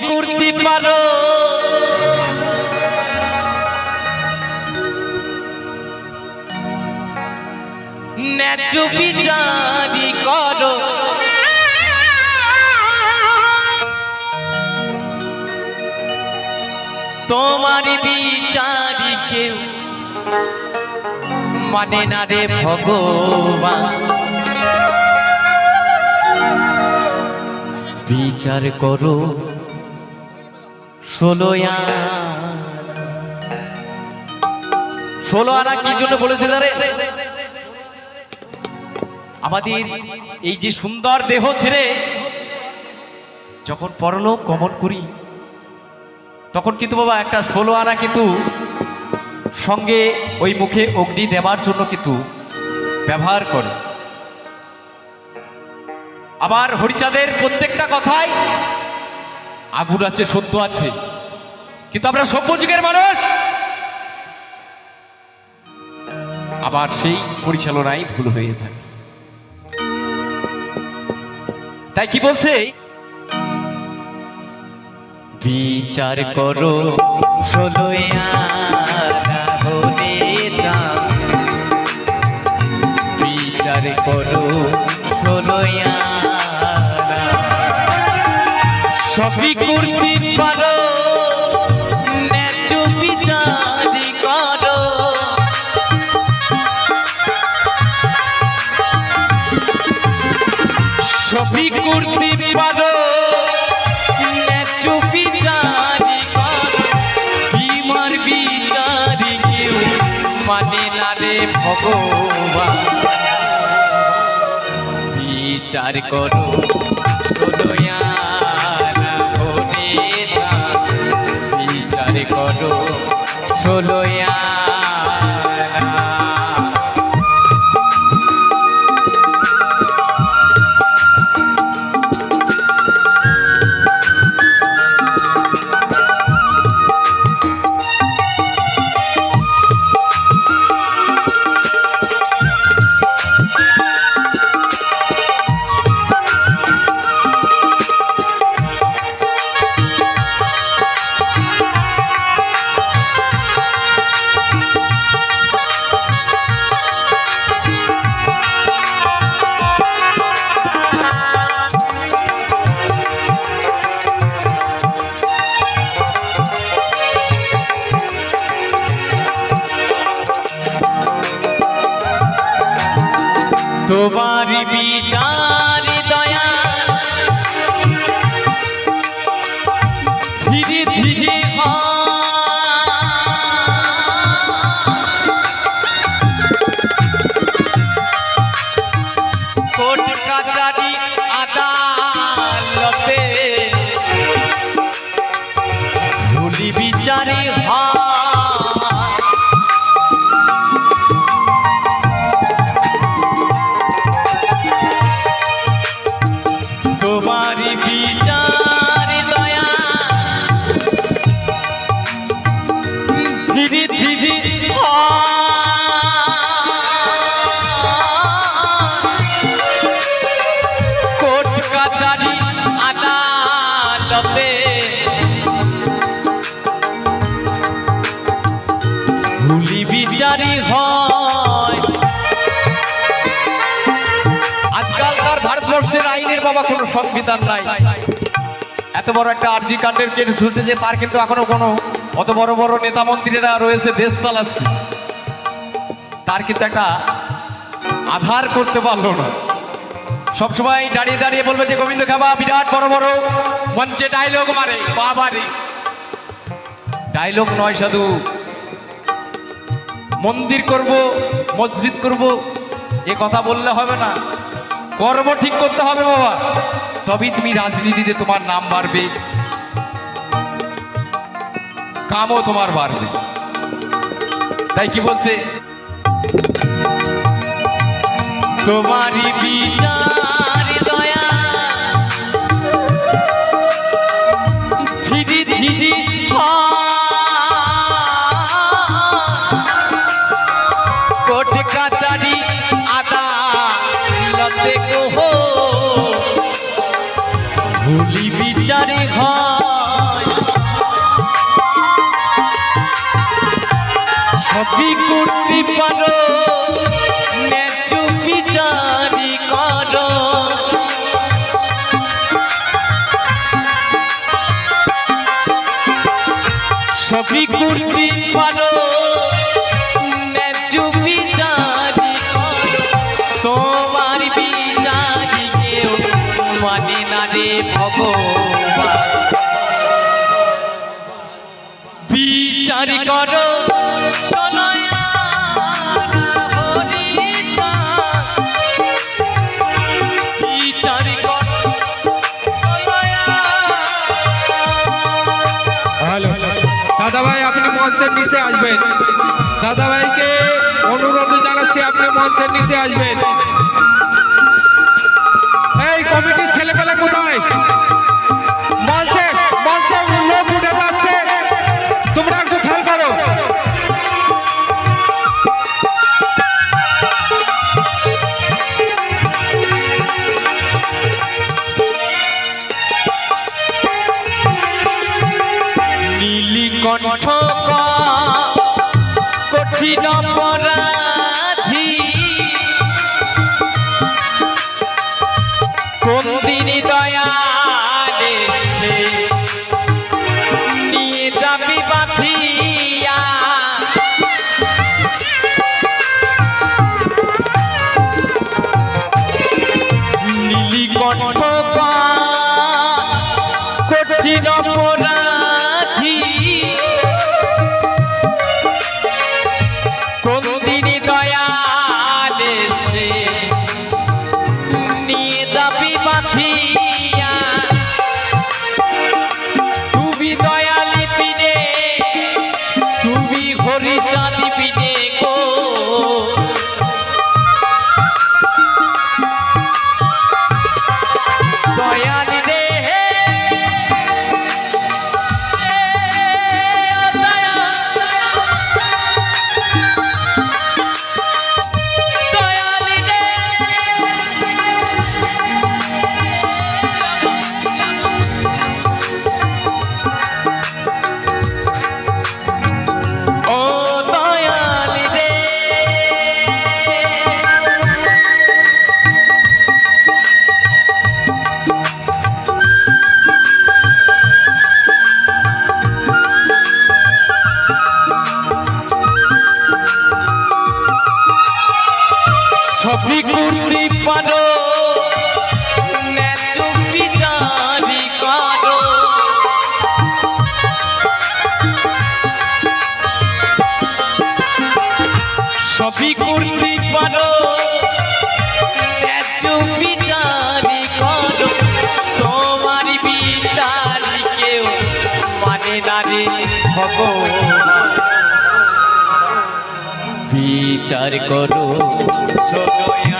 করতে পারো। ন্যায্য বিচারি করো। তোমার বিচারি কেউ মানে না রে ভগবান। বিচার করো। ষোলো ষোলো আনা কি জন্য বলেছে রে আমাদের এই যে সুন্দর দেহ ছেড়ে যখন পরলোক গমন করি তখন কিন্তু বাবা একটা ষোলো আনা কিন্তু সঙ্গে ওই মুখে অগ্নি দেওয়ার জন্য কিন্তু ব্যবহার করে। আবার হরিচাঁদের প্রত্যেকটা কথাই আগুন আছে সত্য আছে। কিন্তু আমরা সভ্য যুগের মানুষ। আবার সেই পরিচালনাই ভুল হয়ে থাকে। তাই কি বলছে? বিচার করো বিচার করো সবই মানে না ভগবান বিচার করো। বিচার করো ষোলোয়ানা ভুলি বিচারে হয় বাবা কোনো সংবিধান নাই। এত বড় একটা আরজি কাণ্ডের কেটে ছুটেছে তার কিন্তু এখনও কোনো অত বড় বড় নেতা মন্ত্রীরা রয়েছে, দেশ চালাচ্ছে। তার কিন্তু একটা আধার করতে পারল না। সবসময় দাঁড়িয়ে দাঁড়িয়ে বলবে যে, গোবিন্দ খাবা, বিরাট বড় বড় মঞ্চে ডায়লগ মারে, বাবারে। ডায়লগ নয় সাধু। মন্দির করব, মসজিদ করব, এ কথা বললে হবে না। কর্ম ঠিক করতে হবে বাবা। তবেই তুমি রাজনীতিতে তোমার নাম বাড়বে। কামও তোমার বাড়বে। তাই কি বলছে? তোমারই বিচার বুদ্ধি পারো ন্যায্য বিচারি করো। সবই করতে পারো মঞ্চের নিচে আসবেন। দাদা ভাইকে অনুরোধ জানাচ্ছি, আপনি মঞ্চের নিচে আসবেন। এই কমিটির ছেলেপেলে কোথায়? মঞ্চে মঞ্চে লোক উঠে যাচ্ছে। তোমরা একটু খেয়াল করো। নীলিকণ্ঠ Freedom. তুমি হরি চাঁদি সবই পারো ন্যায্য বিচারি করো তোমার বিচারি কেউ মানে না রে ভগবান। বিচার করো সোনয়া